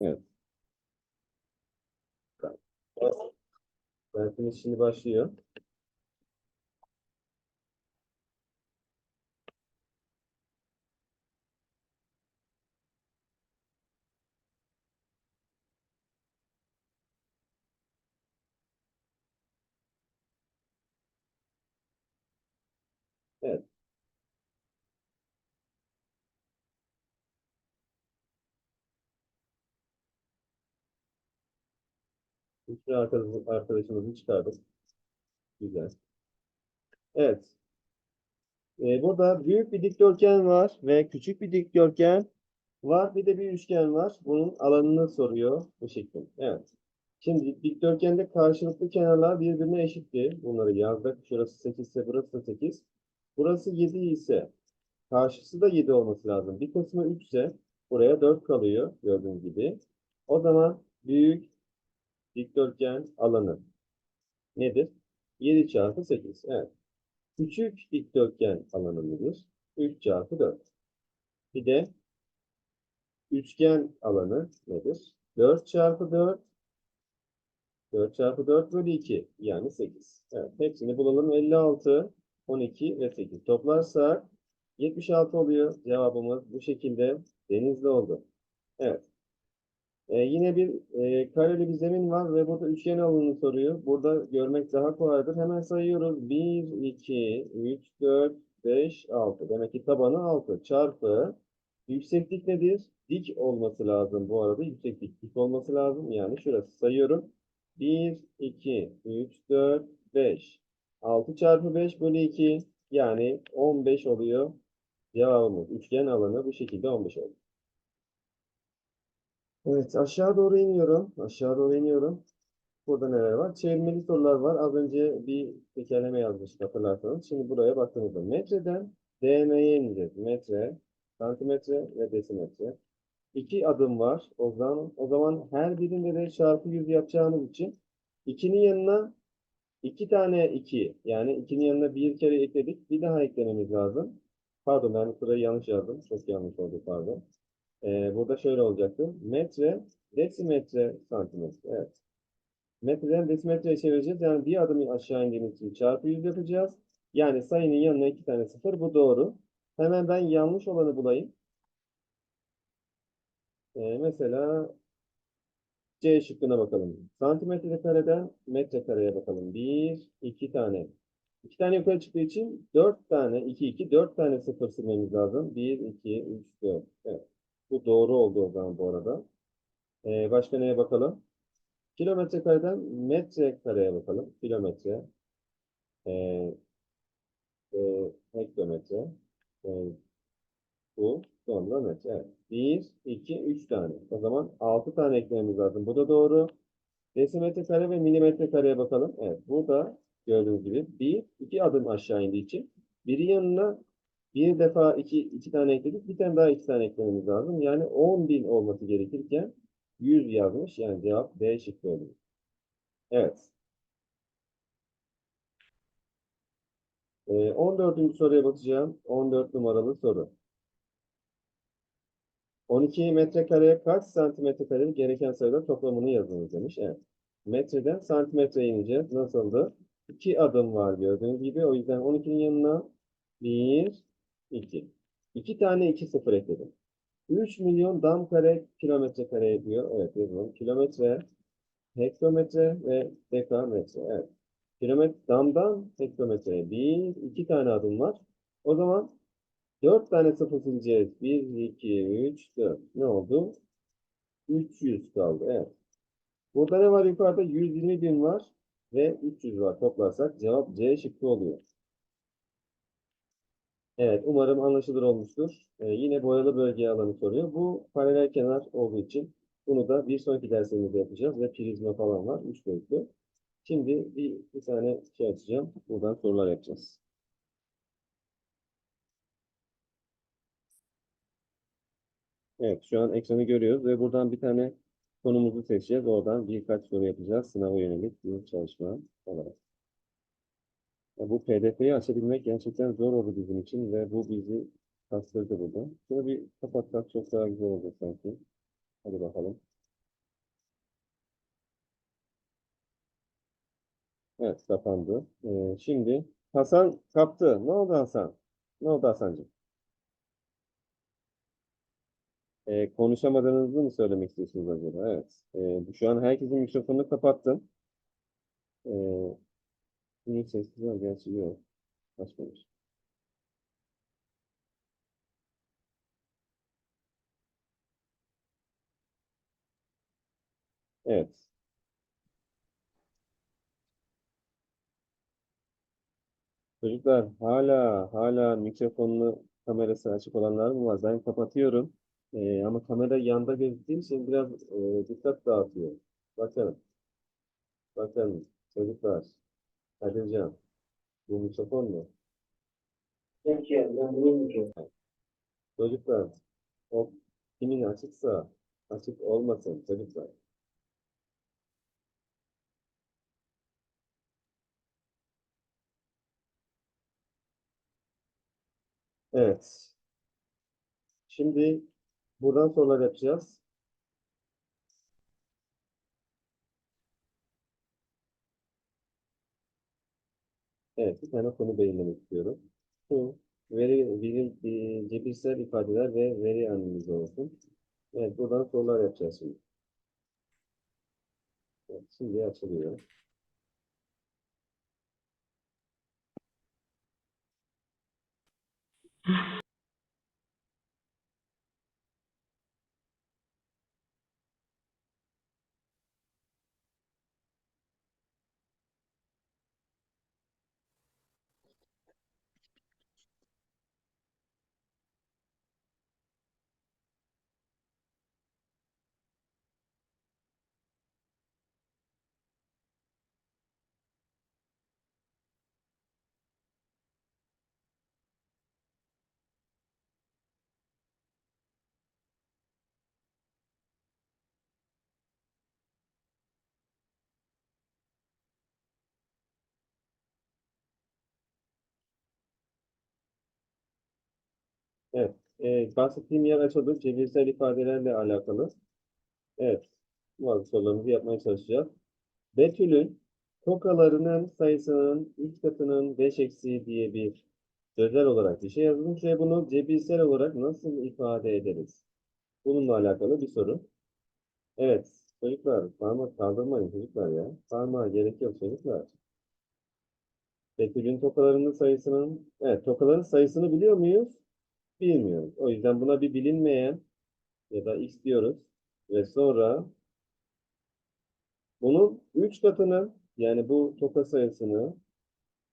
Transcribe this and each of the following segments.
Evet. Dersimiz şimdi başlıyor. Evet. Hiçbir arkadaşımız, arkadaşımızı çıkardık. Güzel. Evet. Ee, burada büyük bir dikdörtgen var ve küçük bir dikdörtgen var. Bir de bir üçgen var. Bunun alanını soruyor bu şekilde. Evet. Şimdi dikdörtgende karşılıklı kenarlar birbirine eşitti. Bunları yazdık. Şurası 8 ise burası da 8. Burası 7 ise karşısı da 7 olması lazım. Bir kısmı 3 ise buraya 4 kalıyor gördüğünüz gibi. O zaman büyük dikdörtgen alanı nedir? 7 çarpı 8. Evet. Küçük dikdörtgen alanı nedir? 3 çarpı 4. Bir de üçgen alanı nedir? 4 çarpı 4 4 çarpı 4 bölü 2 yani 8. Evet, hepsini bulalım. 56, 12 ve 8. Toplarsak 76 oluyor. Cevabımız bu şekilde denizli oldu. Evet. Ee, yine bir e, kareli bir zemin var ve burada üçgen alanını soruyor. Burada görmek daha kolaydır. Hemen sayıyoruz. 1, 2, 3, 4, 5, 6. Demek ki tabanı 6 çarpı yükseklik nedir? Dik olması lazım bu arada. Yükseklik dik olması lazım. Yani şurası sayıyorum. 1, 2, 3, 4, 5. 6 çarpı 5 bölü 2 yani 15 oluyor. Cevabımız üçgen alanı bu şekilde 15 oldu. Evet aşağı doğru iniyorum. Aşağı doğru iniyorum. Burada neler var? Çevirmeli sorular var. Az önce bir tekerleme yazmıştık hatırlarsanız. Şimdi buraya baktığımızda metreden DM'ye ineceğiz. Metre, santimetre ve desimetre. İki adım var. O zaman, o zaman her birinde de çarpı 100 yapacağımız için 2'nin yanına iki tane 2 yani 2'nin yanına bir kere ekledik. Bir daha eklememiz lazım. Pardon ben sırayı yanlış yazdım. Çok yanlış oldu pardon. Ee, burada şöyle olacaktı. Metre, desimetre, santimetre. Evet. Metreden desimetreye çevireceğiz. Yani bir adım aşağı indiğimiz için çarpı 100 yapacağız. Yani sayının yanına iki tane sıfır. Bu doğru. Hemen ben yanlış olanı bulayım. Ee, mesela C şıkkına bakalım. Santimetre kareden metre kareye bakalım. Bir, iki tane. İki tane yukarı çıktığı için dört tane, iki, iki, dört tane sıfır silmemiz lazım. Bir, iki, üç, dört. Evet. Bu doğru oldu o zaman bu arada. Ee, başka neye bakalım? Kilometre kareden metre kareye bakalım. Kilometre. Ee, e, hektometre. Ee, bu sonra metre. Evet. 1, 2, 3 tane. O zaman 6 tane eklememiz lazım. Bu da doğru. Desimetre kare ve milimetre kareye bakalım. Evet. Burada gördüğünüz gibi 1, 2 adım aşağı indiği için biri yanına bir defa 2 iki tane ekledik. Bir tane daha 2 tane eklememiz lazım. Yani 10.000 olması gerekirken 100 yazmış. Yani cevap D şıkkı oluyor. Evet. Ee, 14. soruya bakacağım. 14 numaralı soru. 12 metrekareye kaç santimetre kare gereken sayıda toplamını yazınız demiş. Evet. Metreden santimetreye ineceğiz. Nasıldı? 2 adım var gördüğünüz gibi. O yüzden 12'nin yanına 1, 2. 2 tane 2 sıfır ekledim. 3 milyon dam kare kilometre kare ediyor. Evet yazalım. Kilometre, hektometre ve dekametre. Evet. Kilometre damdan hektometreye bir, iki tane adım var. O zaman 4 tane sıfır sileceğiz. 1, 2, 3, 4. Ne oldu? 300 kaldı. Evet. Burada ne var yukarıda? 120 bin var ve 300 var. Toplarsak cevap C şıkkı oluyor. Evet, umarım anlaşılır olmuştur. Ee, yine boyalı bölge alanı soruyor. Bu paralel kenar olduğu için bunu da bir sonraki dersimizde yapacağız ve prizma falan var. Üç boyutlu. Şimdi bir, bir tane şey açacağım. Buradan sorular yapacağız. Evet, şu an ekranı görüyoruz ve buradan bir tane konumuzu seçeceğiz. Oradan birkaç soru yapacağız. Sınava yönelik bir çalışma olarak bu PDF'yi açabilmek gerçekten zor oldu bizim için ve bu bizi kastırdı burada. Şunu bir kapatsak çok daha güzel olacak sanki. Hadi bakalım. Evet, kapandı. Ee, şimdi Hasan kaptı. Ne oldu Hasan? Ne oldu Hasan'cığım? Ee, konuşamadığınızı mı söylemek istiyorsunuz acaba? Evet. Ee, şu an herkesin mikrofonunu kapattım. Ee, bunun sessiz var. Gerçi yok. Açmamış. Evet. Çocuklar hala hala mikrofonlu kamerası açık olanlar mı var? Ben kapatıyorum. Ee, ama kamera yanda gözüktüğü için biraz e, dikkat dağıtıyor. Bakın. Bakın çocuklar. Kadircan. Bu mikrofon mu? Peki, ben bunu Çocuklar. O kimin açıksa açık olmasın çocuklar. Evet. Şimdi buradan sorular yapacağız. Evet, bir tane konu belirlemek istiyorum. Bu veri, veri, e, cebirsel ifadeler ve veri analizi olsun. Evet, buradan sorular yapacağız şimdi. Evet, şimdi açılıyor. Evet, e, bahsettiğim yer açıldı. Cebirsel ifadelerle alakalı. Evet, bazı sorularımızı yapmaya çalışacağız. Betül'ün tokalarının sayısının ilk katının 5 eksiği diye bir sözel olarak bir şey yazılmış ve bunu cebirsel olarak nasıl ifade ederiz? Bununla alakalı bir soru. Evet, çocuklar parmak kaldırmayın çocuklar ya. Parmağa gerek yok çocuklar. Betül'ün tokalarının sayısının, evet tokaların sayısını biliyor muyuz? Bilmiyoruz. O yüzden buna bir bilinmeyen ya da x diyoruz. Ve sonra bunun 3 katını yani bu toka sayısını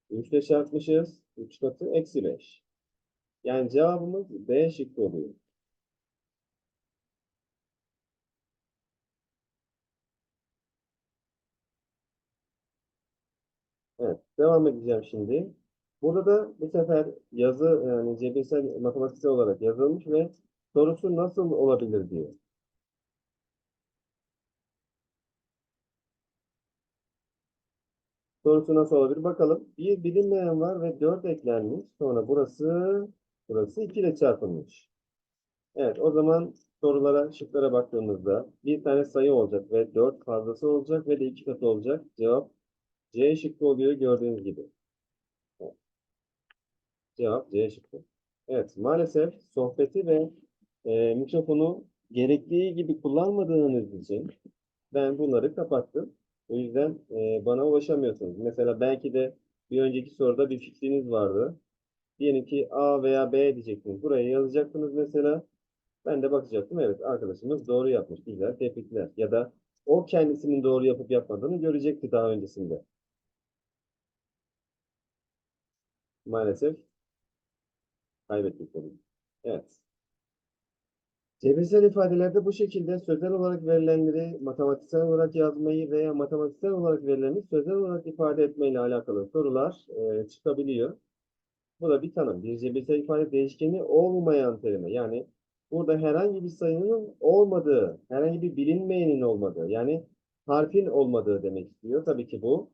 3 ile çarpmışız. 3 katı eksi 5. Yani cevabımız B şıkkı oluyor. Evet, devam edeceğim şimdi. Burada da bu sefer yazı yani cebirsel matematiksel olarak yazılmış ve sorusu nasıl olabilir diyor. Sorusu nasıl olabilir? Bakalım. Bir bilinmeyen var ve 4 eklenmiş. Sonra burası burası 2 ile çarpılmış. Evet, o zaman sorulara, şıklara baktığımızda bir tane sayı olacak ve 4 fazlası olacak ve de 2 katı olacak. Cevap C şıkkı oluyor gördüğünüz gibi. Cevap C şıkkı. Evet, maalesef sohbeti ve e, mikrofonu gerektiği gibi kullanmadığınız için ben bunları kapattım. O yüzden e, bana ulaşamıyorsunuz. Mesela belki de bir önceki soruda bir fikriniz vardı. Diyelim ki A veya B diyecektiniz. Buraya yazacaktınız mesela. Ben de bakacaktım. Evet arkadaşımız doğru yapmış. Güzel, tebrikler. Ya da o kendisinin doğru yapıp yapmadığını görecekti daha öncesinde. Maalesef kaybettik tabii. Evet. Cebirsel ifadelerde bu şekilde sözel olarak verilenleri matematiksel olarak yazmayı veya matematiksel olarak verilenleri sözel olarak ifade etmeyle alakalı sorular e, çıkabiliyor. Bu da bir tanım. Bir cebirsel ifade değişkeni olmayan terime. Yani burada herhangi bir sayının olmadığı, herhangi bir bilinmeyenin olmadığı, yani harfin olmadığı demek istiyor. Tabii ki bu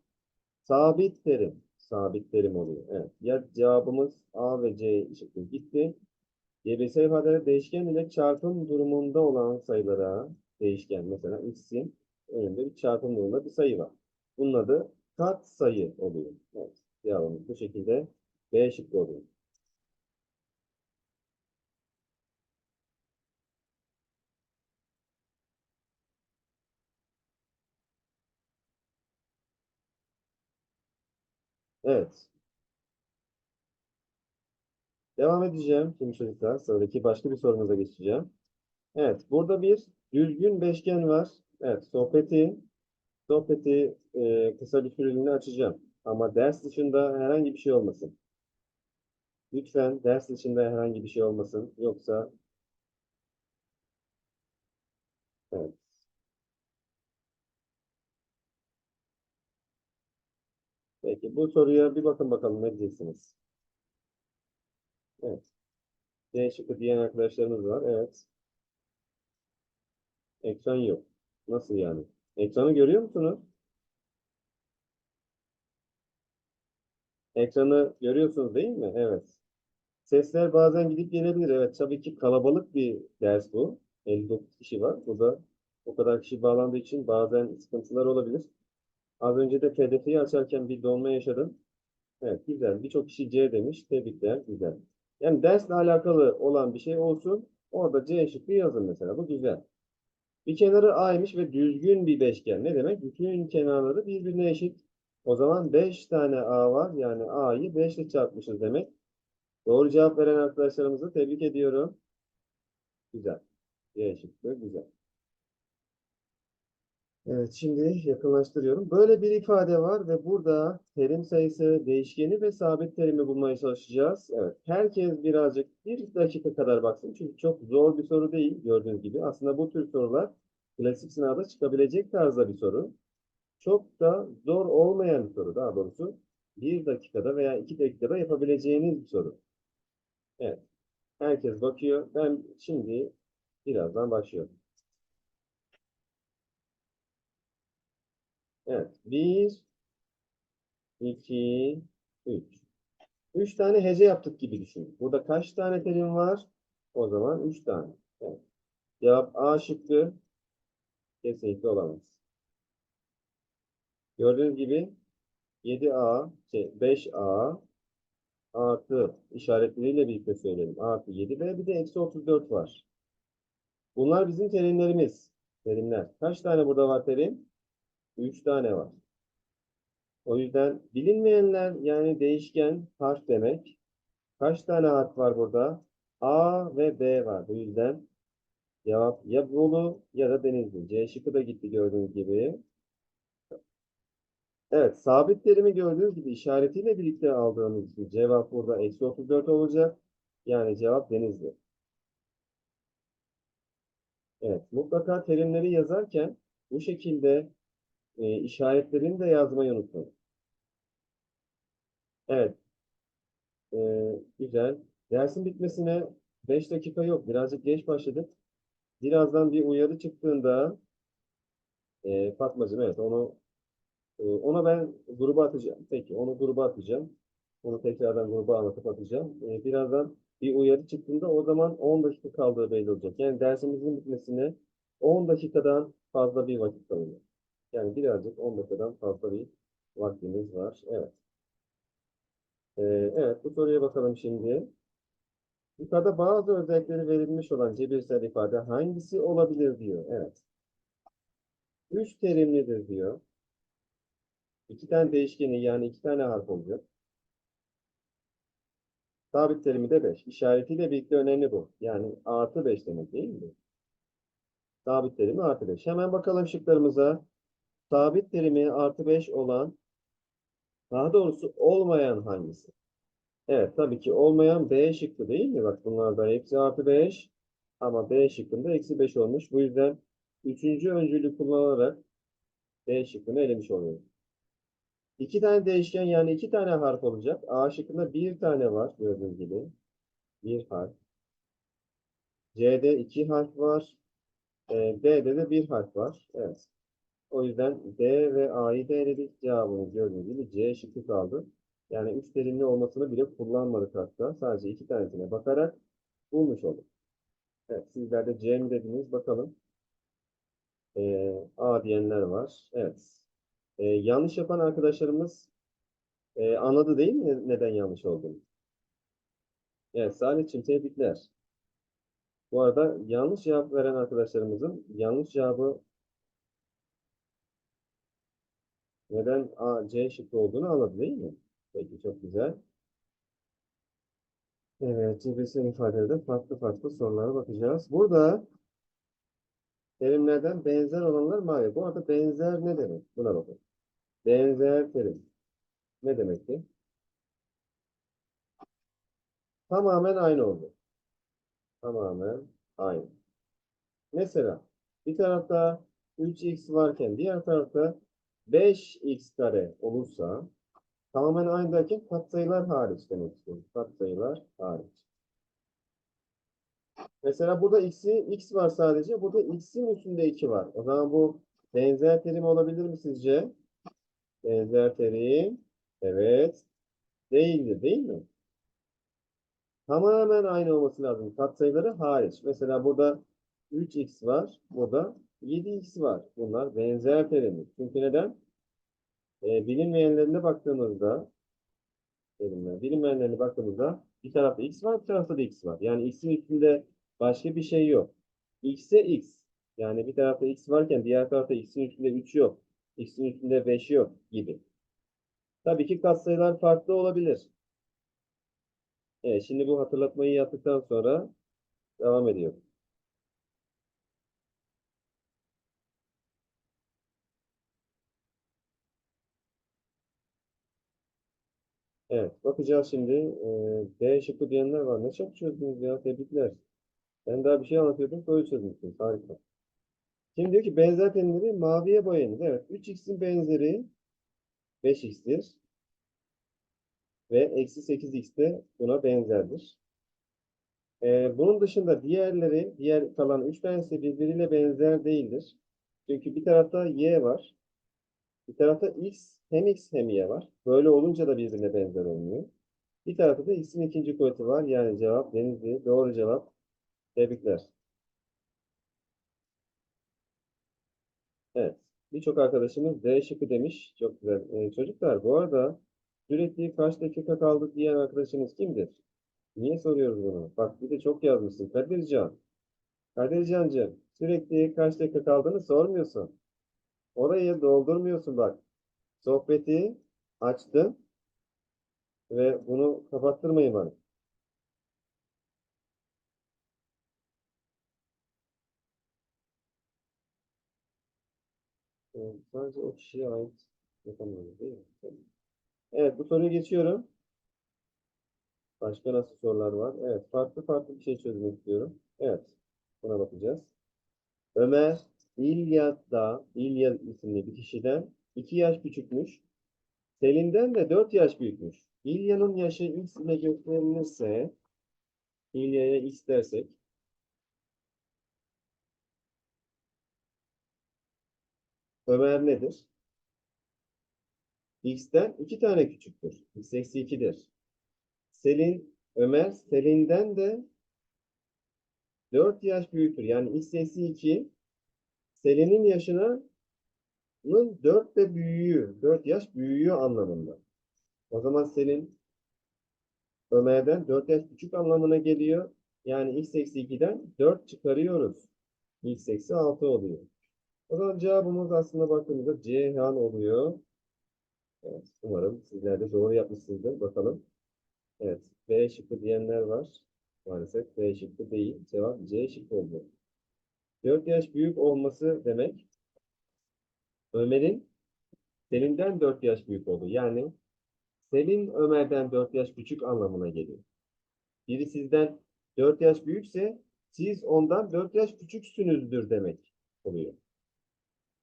sabit terim. Sabit terim oluyor. Evet. Ya cevabımız A ve C şıkkı gitti. Cebirsel ifadeler değişken ile çarpım durumunda olan sayılara değişken mesela x'in önünde bir çarpım durumunda bir sayı var. Bunun adı kat sayı oluyor. Evet. Cevabımız bu şekilde B şıkkı oluyor. Evet. Devam edeceğim şimdi çocuklar. Sıradaki başka bir sorumuza geçeceğim. Evet. Burada bir düzgün beşgen var. Evet. Sohbeti sohbeti e, kısa bir süreliğine açacağım. Ama ders dışında herhangi bir şey olmasın. Lütfen ders dışında herhangi bir şey olmasın. Yoksa evet. Peki bu soruya bir bakın bakalım ne diyeceksiniz. Evet. D şıkkı diyen arkadaşlarımız var. Evet. Ekran yok. Nasıl yani? Ekranı görüyor musunuz? Ekranı görüyorsunuz değil mi? Evet. Sesler bazen gidip gelebilir. Evet, tabii ki kalabalık bir ders bu. 59 kişi var. Burada o kadar kişi bağlandığı için bazen sıkıntılar olabilir. Az önce de PDF'yi açarken bir donma yaşadım. Evet, güzel. Birçok kişi C demiş. Tebrikler, güzel. Yani dersle alakalı olan bir şey olsun. Orada C şıkkı yazın mesela. Bu güzel. Bir kenarı A'ymış ve düzgün bir beşgen. Ne demek? Bütün kenarları birbirine eşit. O zaman 5 tane A var. Yani A'yı 5 ile çarpmışız demek. Doğru cevap veren arkadaşlarımızı tebrik ediyorum. Güzel. C şıkkı güzel. Evet, şimdi yakınlaştırıyorum. Böyle bir ifade var ve burada terim sayısı, değişkeni ve sabit terimi bulmaya çalışacağız. Evet, herkes birazcık bir dakika kadar baksın. Çünkü çok zor bir soru değil gördüğünüz gibi. Aslında bu tür sorular klasik sınavda çıkabilecek tarzda bir soru. Çok da zor olmayan bir soru daha doğrusu. Bir dakikada veya iki dakikada yapabileceğiniz bir soru. Evet, herkes bakıyor. Ben şimdi birazdan başlıyorum. Evet. Bir, iki, üç. Üç tane hece yaptık gibi düşünün. Burada kaç tane terim var? O zaman üç tane. Evet. Cevap A şıkkı kesinlikle olamaz. Gördüğünüz gibi 7A, şey 5A artı işaretleriyle birlikte söyleyelim. Artı 7B bir de eksi 34 var. Bunlar bizim terimlerimiz. Terimler. Kaç tane burada var terim? 3 tane var. O yüzden bilinmeyenler yani değişken harf demek. Kaç tane harf var burada? A ve B var. Bu yüzden cevap ya Bolu ya da Denizli. C şıkkı da gitti gördüğünüz gibi. Evet, sabit terimi gördüğünüz gibi işaretiyle birlikte aldığımız için cevap burada eksi 34 olacak. Yani cevap Denizli. Evet, mutlaka terimleri yazarken bu şekilde e, işaretlerini de yazmayı unutmayın. Evet. E, güzel. Dersin bitmesine 5 dakika yok. Birazcık geç başladık. Birazdan bir uyarı çıktığında e, Fatmacığım evet onu e, ona ben gruba atacağım. Peki onu gruba atacağım. Onu tekrardan gruba anlatıp atacağım. E, birazdan bir uyarı çıktığında o zaman 10 dakika kaldığı belli olacak. Yani dersimizin bitmesine 10 dakikadan fazla bir vakit kalıyor. Yani birazcık 10 dakikadan fazla bir vaktimiz var. Evet. Ee, evet bu soruya bakalım şimdi. Yukarıda bazı özellikleri verilmiş olan cebirsel ifade hangisi olabilir diyor. Evet. Üç terimlidir diyor. İki tane değişkeni yani iki tane harf olacak. Sabit terimi de 5. İşaretiyle birlikte önemli bu. Yani artı 5 demek değil mi? Sabit terimi artı 5. Hemen bakalım şıklarımıza sabit terimi artı 5 olan daha doğrusu olmayan hangisi? Evet tabii ki olmayan B şıkkı değil mi? Bak bunlardan hepsi artı 5 ama B şıkkında eksi 5 olmuş. Bu yüzden üçüncü öncülü kullanarak B şıkkını elemiş oluyoruz. İki tane değişken yani iki tane harf olacak. A şıkkında bir tane var gördüğünüz gibi. Bir harf. C'de iki harf var. B'de de bir harf var. Evet. O yüzden D ve A'yı da eledik. Cevabımız gördüğünüz gibi C şıkkı kaldı. Yani üç terimli olmasını bile kullanmadık hatta. Sadece iki tanesine bakarak bulmuş olduk. Evet, sizler de C mi dediniz? Bakalım. Ee, A diyenler var. Evet. Ee, yanlış yapan arkadaşlarımız e, anladı değil mi ne- neden yanlış olduğunu? Evet, Salih'cim tebrikler. Bu arada yanlış cevap veren arkadaşlarımızın yanlış cevabı neden A, C şıkkı olduğunu anladı değil mi? Peki, çok güzel. Evet, cebirsel ifadelerde farklı farklı sorulara bakacağız. Burada terimlerden benzer olanlar mavi. Bu arada benzer ne demek? Buna bakın. Benzer terim. Ne demekti? Tamamen aynı oldu. Tamamen aynı. Mesela bir tarafta 3x varken diğer tarafta 5x kare olursa tamamen aynı derken katsayılar hariç demek. Katsayılar hariç. Mesela burada x'i x var sadece. Burada x'in üstünde 2 var. O zaman bu benzer terim olabilir mi sizce? Benzer terim. Evet. Değildir değil mi? Tamamen aynı olması lazım. Katsayıları hariç. Mesela burada 3x var. Burada 7x var. Bunlar benzer terimler. Çünkü neden? Ee, bilinmeyenlerine baktığımızda terimler, bilinmeyenlerine baktığımızda bir tarafta x var, bir tarafta da x var. Yani x'in üstünde başka bir şey yok. x'e x. Yani bir tarafta x varken diğer tarafta x'in üstünde 3 yok. x'in üstünde 5 yok gibi. Tabii ki katsayılar farklı olabilir. Evet, şimdi bu hatırlatmayı yaptıktan sonra devam ediyor. Evet, bakacağız şimdi. Ee, D şıkkı diyenler var. Ne çok çözdünüz ya, tebrikler. Ben daha bir şey anlatıyordum, böyle çözmüşsünüz. Harika. Şimdi diyor ki benzer terimleri maviye boyayınız. Evet, 3x'in benzeri 5x'tir. Ve eksi 8x de buna benzerdir. Ee, bunun dışında diğerleri, diğer kalan 3 tanesi birbiriyle benzer değildir. Çünkü bir tarafta y var. Bir tarafta x hem x hem y var. Böyle olunca da birbirine benzer olmuyor. Bir tarafta da x'in ikinci kuvveti var. Yani cevap denizli. Doğru cevap. Tebrikler. Evet. Birçok arkadaşımız D şıkkı demiş. Çok güzel. Ee, çocuklar bu arada sürekli kaç dakika kaldık diyen arkadaşımız kimdir? Niye soruyoruz bunu? Bak bir de çok yazmışsın. Kadircan. Kadircancığım sürekli kaç dakika kaldığını sormuyorsun. Orayı doldurmuyorsun bak. Sohbeti açtın ve bunu kapattırmayın bana. Ee, Sadece o kişiye ait yapamıyoruz değil mi? Evet bu soruyu geçiyorum. Başka nasıl sorular var? Evet farklı farklı bir şey çözmek istiyorum. Evet buna bakacağız. Ömer İlyas'da İlyas isimli bir kişiden 2 yaş küçükmüş. Selin'den de 4 yaş büyükmüş. İlya'nın yaşı x ile gösterilirse İlya'ya x dersek Ömer nedir? X'ten 2 tane küçüktür. X eksi 2'dir. Selin, Ömer Selin'den de 4 yaş büyüktür. Yani x eksi 2 Selin'in yaşına 4 de büyüğü, 4 yaş büyüğü anlamında. O zaman Selin Ömer'den 4 yaş küçük anlamına geliyor. Yani x eksi 2'den 4 çıkarıyoruz. x eksi 6 oluyor. O zaman cevabımız aslında baktığımızda Ceyhan oluyor. Evet, umarım sizler de doğru yapmışsınızdır. Bakalım. Evet, B şıkkı diyenler var. Maalesef B şıkkı değil. Cevap C şıkkı oldu. 4 yaş büyük olması demek Ömer'in Selin'den 4 yaş büyük oldu. Yani Selin Ömer'den 4 yaş küçük anlamına geliyor. Biri sizden 4 yaş büyükse siz ondan 4 yaş küçüksünüzdür demek oluyor.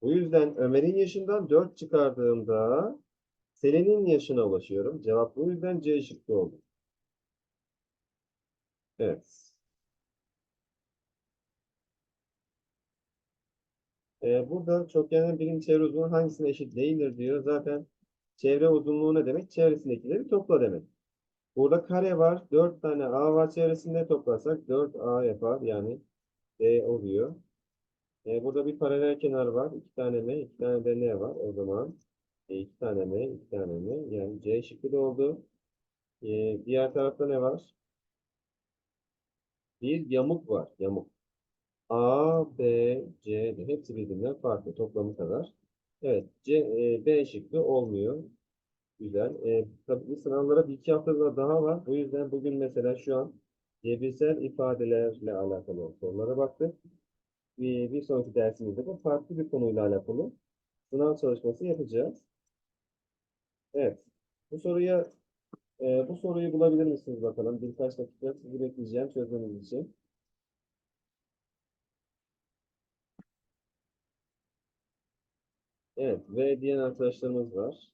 Bu yüzden Ömer'in yaşından 4 çıkardığımda Selin'in yaşına ulaşıyorum. Cevap bu yüzden C şıkkı oldu. Evet. Ee, burada çokgenin birim çevre uzunluğu hangisine eşit değildir diyor. Zaten çevre uzunluğu ne demek? Çevresindekileri topla demek. Burada kare var. 4 tane A var çevresinde toplarsak 4A yapar. Yani D oluyor. Ee, burada bir paralel kenar var. 2 tane M, 2 tane de N var. O zaman E, tane mi? iki tane mi? Yani C şıkkı da oldu. E, diğer tarafta ne var? Bir yamuk var. Yamuk. A, B, C hepsi birbirinden farklı. Toplamı kadar. Evet. C, e, B şıkkı olmuyor. Güzel. E, tabii bu sınavlara bir iki hafta daha var. Bu yüzden bugün mesela şu an cebirsel ifadelerle alakalı sorulara baktık. Bir, bir sonraki dersimizde de farklı bir konuyla alakalı sınav çalışması yapacağız. Evet. Bu soruya e, bu soruyu bulabilir misiniz bakalım? Birkaç dakika sizi bekleyeceğim çözmeniz için. Evet. Ve diyen arkadaşlarımız var.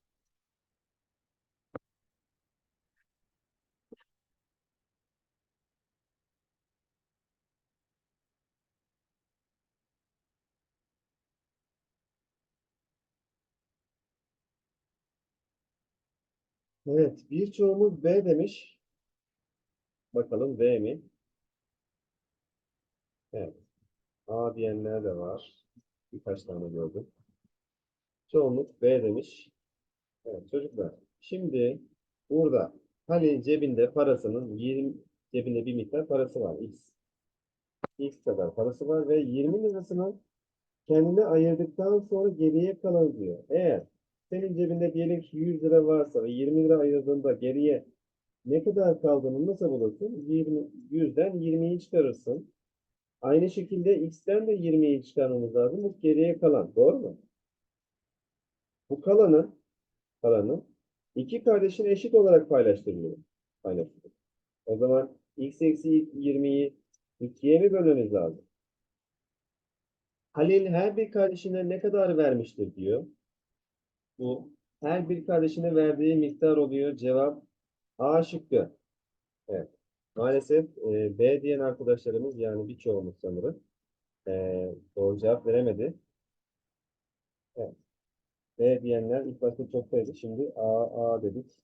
Evet. Birçoğumuz B demiş. Bakalım B mi? Evet. A diyenler de var. Birkaç tane gördüm. Çoğunluk B demiş. Evet çocuklar. Şimdi burada hani cebinde parasının 20 cebinde bir miktar parası var. X. X kadar parası var ve 20 lirasını kendine ayırdıktan sonra geriye kalan diyor. Eğer senin cebinde diyelim ki 100 lira varsa ve 20 lira ayırdığında geriye ne kadar kaldığını nasıl bulursun? 20, 100'den 20'yi çıkarırsın. Aynı şekilde X'ten de 20'yi çıkarmamız lazım. Bu geriye kalan. Doğru mu? Bu kalanı kalanı iki kardeşin eşit olarak paylaştırılıyor. Paylaştırılıyor. O zaman x eksi 20'yi 2'ye mi bölmemiz lazım? Halil her bir kardeşine ne kadar vermiştir diyor. Bu her bir kardeşine verdiği miktar oluyor. Cevap A şıkkı. Evet. Maalesef e, B diyen arkadaşlarımız yani birçoğumuz sanırım e, doğru cevap veremedi. Evet. Diyenler ilk başta çok sayıdı. Şimdi A, A dedik.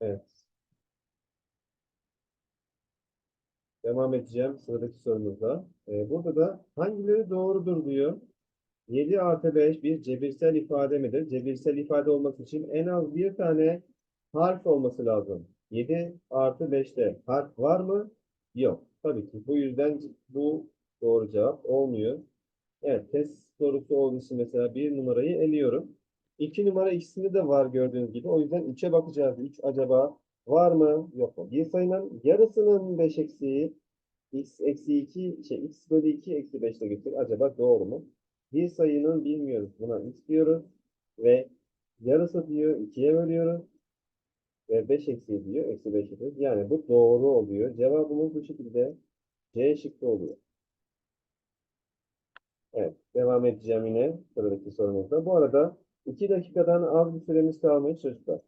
Evet. Devam edeceğim sıradaki sorumuzda. Ee, burada da hangileri doğrudur diyor. 7 artı 5 bir cebirsel ifade midir? Cebirsel ifade olması için en az bir tane harf olması lazım. 7 artı 5'te harf var mı? Yok. Tabii ki. Bu yüzden bu doğru cevap olmuyor. Evet. Test sorusu olduğu için mesela bir numarayı eliyorum. 2 numara ikisinde de var gördüğünüz gibi. O yüzden 3'e bakacağız. 3 acaba var mı? Yok mu? Bir sayının yarısının 5 eksiği x eksi 2 şey x bölü 2 eksi 5'te götür. Acaba doğru mu? Bir sayının bilmiyoruz. Buna x diyoruz. Ve yarısı diyor 2'ye bölüyoruz. Ve 5 eksi diyor. Eksi 5 yapıyoruz. Yani bu doğru oluyor. Cevabımız bu şekilde C şıkkı oluyor. Evet. Devam edeceğim yine sıradaki sorumuzda. Bu arada 2 dakikadan az bir süremiz kalmış çocuklar.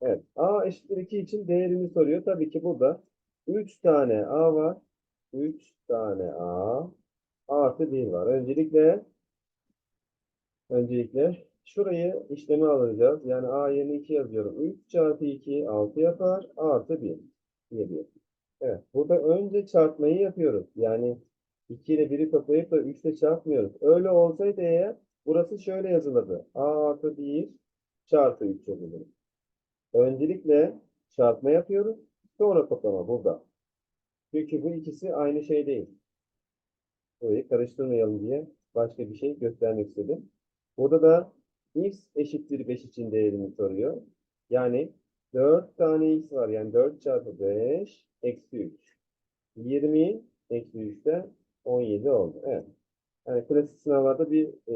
Evet. A eşittir 2 için değerini soruyor. Tabii ki burada 3 tane A var. 3 tane A artı 1 var. Öncelikle öncelikle şurayı işleme alacağız. Yani A yerine 2 yazıyorum. 3 çarpı 2 6 yapar. Artı 1. 7 yapar. Evet. Burada önce çarpmayı yapıyoruz. Yani 2 ile 1'i toplayıp da 3 ile çarpmıyoruz. Öyle olsaydı eğer burası şöyle yazılırdı. A artı 1 çarpı 3 yazılır. Öncelikle çarpma yapıyoruz. Sonra toplama burada. Çünkü bu ikisi aynı şey değil. Burayı karıştırmayalım diye başka bir şey göstermek istedim. Burada da x eşittir 5 için değerini soruyor. Yani 4 tane x var. Yani 4 çarpı 5 eksi 3. 20 eksi 3'te 17 oldu. Evet. Yani klasik sınavlarda bir e,